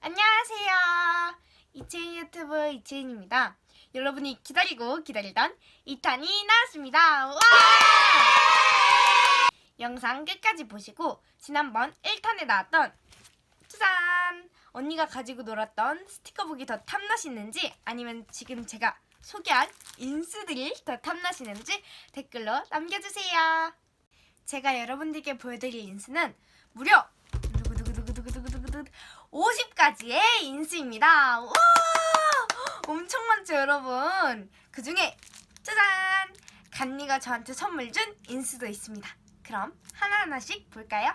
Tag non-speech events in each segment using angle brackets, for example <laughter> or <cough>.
안녕하세요. 이채인 유튜브 이채인입니다. 여러분이 기다리고 기다리던 2탄이 나왔습니다. 와! 영상 끝까지 보시고 지난번 1탄에 나왔던 짜잔! 언니가 가지고 놀았던 스티커북이 더 탐나시는지 아니면 지금 제가 소개한 인스들이 더 탐나시는지 댓글로 남겨주세요. 제가 여러분들께 보여드릴 인스는 무려 두구두구두구두구두구두구 50가지의 인스입니다. 와! 엄청 많죠, 여러분? 그 중에 짜잔! 간니가 저한테 선물 준 인스도 있습니다. 그럼 하나하나씩 볼까요?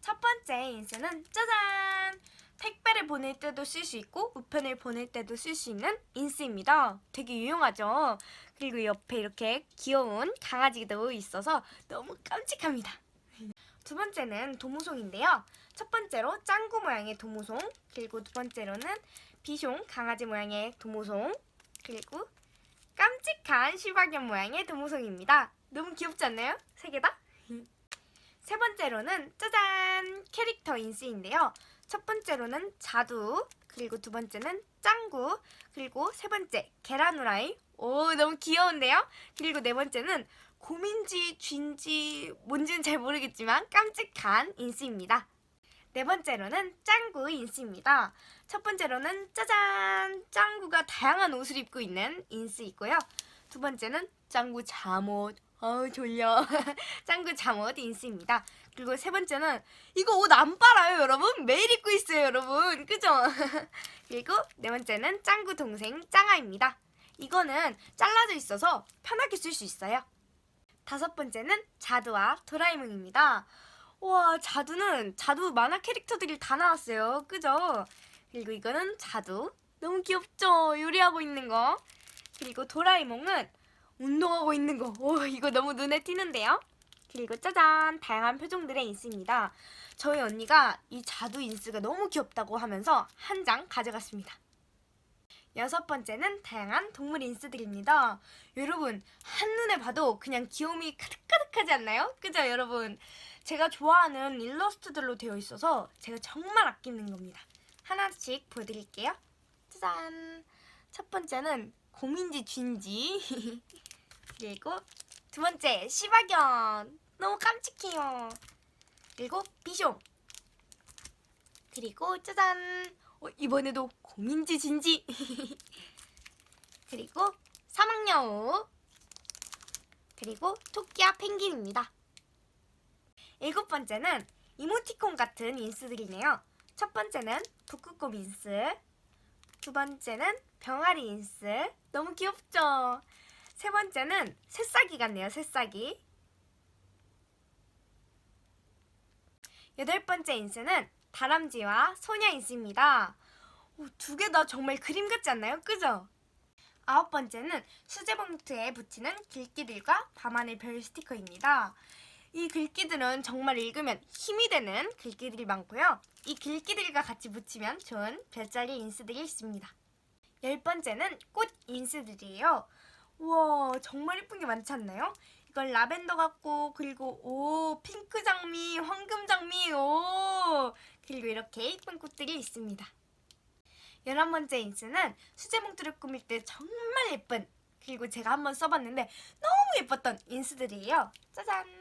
첫 번째 인스는 짜잔! 택배를 보낼 때도 쓸 수 있고 우편을 보낼 때도 쓸 수 있는 인스입니다. 되게 유용하죠? 그리고 옆에 이렇게 귀여운 강아지도 있어서 너무 깜찍합니다. 두 번째는 도무송인데요. 첫 번째로 짱구 모양의 도무송, 그리고 두 번째로는 비숑 강아지 모양의 도무송, 그리고 깜찍한 시바견 모양의 도무송입니다. 너무 귀엽지 않나요? 세 개 다? 세 번째로는 짜잔 캐릭터 인스인데요. 첫 번째로는 자두, 그리고 두 번째는 짱구, 그리고 세 번째 계란 후라이. 오 너무 귀여운데요? 그리고 네 번째는 곰인지 쥐인지 뭔지는 잘 모르겠지만 깜찍한 인스입니다. 네 번째로는 짱구 인스입니다. 첫 번째로는 짜잔 짱구가 다양한 옷을 입고 있는 인스 있고요. 두 번째는 짱구 잠옷. 어우 졸려. <laughs> 짱구 잠옷 인스입니다. 그리고 세 번째는 이거 옷 안 빨아요 여러분 매일 입고 있어요 여러분 그죠? <laughs> 그리고 네 번째는 짱구 동생 짱아입니다. 이거는 잘라져 있어서 편하게 쓸 수 있어요. 다섯 번째는 자두와 도라에몽입니다. 와, 자두는 자두 만화 캐릭터들이 다 나왔어요. 그죠? 그리고 이거는 자두. 너무 귀엽죠? 요리하고 있는 거. 그리고 도라에몽은 운동하고 있는 거. 오, 이거 너무 눈에 띄는데요? 그리고 짜잔! 다양한 표정들의 인스입니다. 저희 언니가 이 자두 인스가 너무 귀엽다고 하면서 한 장 가져갔습니다. 여섯 번째는 다양한 동물 인스들입니다. 여러분, 한눈에 봐도 그냥 귀여움이 가득가득하지 않나요? 그죠, 여러분? 제가 좋아하는 일러스트들로 되어 있어서 제가 정말 아끼는 겁니다. 하나씩 보여드릴게요. 짜잔! 첫 번째는 곰인지 쥐인지 <laughs> 그리고 두 번째 시바견 너무 깜찍해요. 그리고 비숑 그리고 짜잔 어, 이번에도 곰인지 진지 <laughs> 그리고 사막여우 그리고 토끼와 펭귄입니다. 일곱 번째는 이모티콘 같은 인스들이네요. 첫 번째는 북극곰 인스 두 번째는 병아리 인스 너무 귀엽죠? 세 번째는 새싹이 같네요. 새싹이 여덟 번째 인스는 다람쥐와 소녀 인스입니다. 두 개 다 정말 그림 같지 않나요? 그죠? 아홉 번째는 수제 봉투에 붙이는 글귀들과 밤하늘 별 스티커입니다. 이 글귀들은 정말 읽으면 힘이 되는 글귀들이 많고요. 이 글귀들과 같이 붙이면 좋은 별자리 인스들이 있습니다. 열 번째는 꽃 인스들이에요. 우와 정말 예쁜 게 많지 않나요? 이건 라벤더 같고 그리고 오 핑크 장미, 황금 장미 오 그리고 이렇게 예쁜 꽃들이 있습니다. 열한 번째 인스는 수제 봉투를 꾸밀 때 정말 예쁜 그리고 제가 한번 써봤는데 너무 예뻤던 인스들이에요. 짜잔.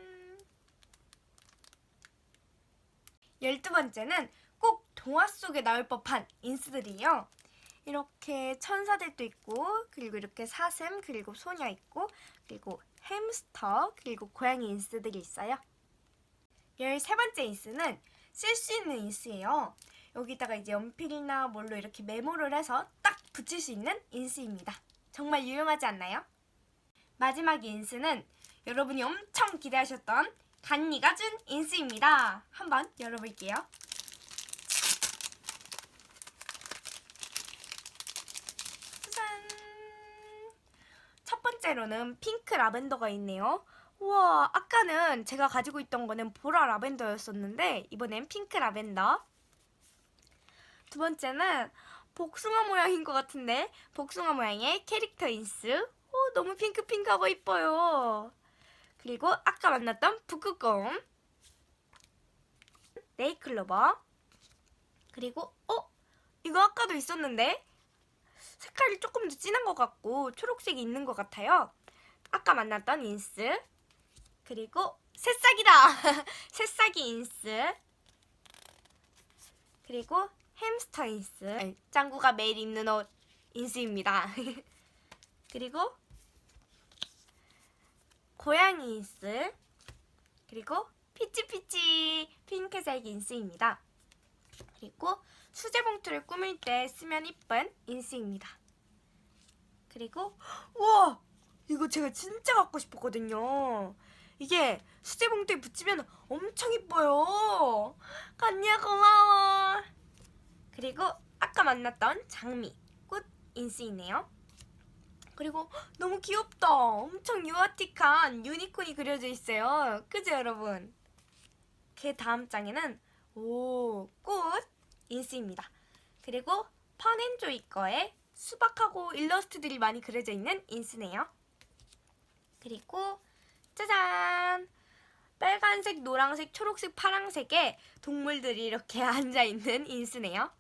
열두 번째는 꼭 동화 속에 나올 법한 인스들이에요. 이렇게 천사들도 있고 그리고 이렇게 사슴 그리고 소녀 있고 그리고 햄스터 그리고 고양이 인스들이 있어요. 열세 번째 인스는 쓸 수 있는 인스예요. 여기다가 이제 연필이나 뭘로 이렇게 메모를 해서 딱 붙일 수 있는 인스입니다. 정말 유용하지 않나요? 마지막 인스는 여러분이 엄청 기대하셨던 간니가 준 인스입니다. 한번 열어볼게요. 짜잔! 첫 번째로는 핑크 라벤더가 있네요. 우와, 아까는 제가 가지고 있던 거는 보라 라벤더였었는데 이번엔 핑크 라벤더. 두 번째는 복숭아 모양인 것 같은데 복숭아 모양의 캐릭터 인스. 오, 너무 핑크핑크하고 이뻐요. 그리고 아까 만났던 북극곰, 네이클로버. 그리고 어 이거 아까도 있었는데 색깔이 조금 더 진한 것 같고 초록색이 있는 것 같아요. 아까 만났던 인스. 그리고 새싹이다. <laughs> 새싹이 인스. 그리고 햄스터 인스. 짱구가 매일 입는 옷 인스입니다. <laughs> 그리고 고양이 인스. 그리고 피치피치 핑크색 인스입니다. 그리고 수제 봉투를 꾸밀 때 쓰면 이쁜 인스입니다. 그리고 우와 이거 제가 진짜 갖고 싶었거든요. 이게 수제 봉투에 붙이면 엄청 이뻐요. 간야 고마워. 그리고 아까 만났던 장미 꽃 인스이네요. 그리고 너무 귀엽다. 엄청 유아틱한 유니콘이 그려져 있어요. 그죠 여러분? 그 다음 장에는 오, 꽃 인스입니다. 그리고 펀앤조이 거에 수박하고 일러스트들이 많이 그려져 있는 인스네요. 그리고 짜잔! 빨간색, 노란색, 초록색, 파란색의 동물들이 이렇게 <laughs> 앉아 있는 인스네요.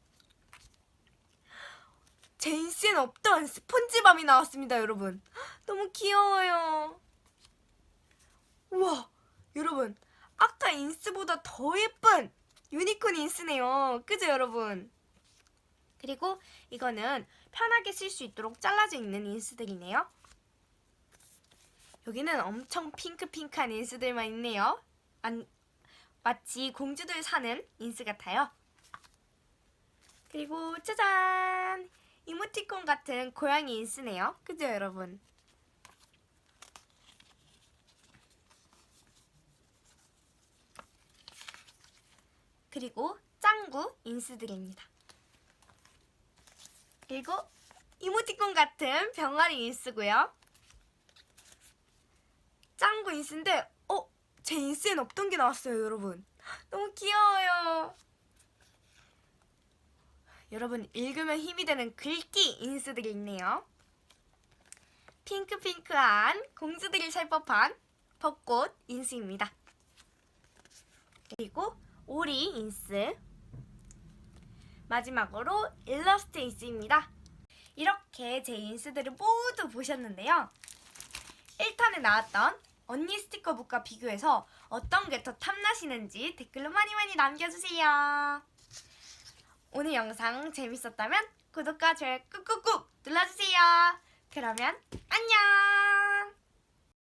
제 인스엔 없던 스폰지밥이 나왔습니다, 여러분. <gasps> 너무 귀여워요. 우와, 여러분. 아까 인스보다 더 예쁜 유니콘 인스네요. 그죠, 여러분? 그리고 이거는 편하게 쓸 수 있도록 잘라져 있는 인스들이네요. 여기는 엄청 핑크핑크한 인스들만 있네요. 안, 마치 공주들 사는 인스 같아요. 그리고 짜잔! 이모티콘 같은 고양이 인스네요. 그죠, 여러분? 그리고 짱구 인스들입니다. 그리고 이모티콘 같은 병아리 인스고요. 짱구 인스인데 어? 제 인스엔 없던 게 나왔어요, 여러분. 너무 귀여워요. 여러분 읽으면 힘이 되는 글귀 인스들이 있네요. 핑크핑크한 공주들이 살 법한 벚꽃 인스입니다. 그리고 오리 인스 마지막으로 일러스트 인스입니다. 이렇게 제 인스들을 모두 보셨는데요. 1탄에 나왔던 언니 스티커북과 비교해서 어떤 게 더 탐나시는지 댓글로 많이 많이 남겨주세요. 오늘 영상 재밌었다면 구독과 좋아요 꾹꾹꾹 눌러주세요. 그러면 안녕!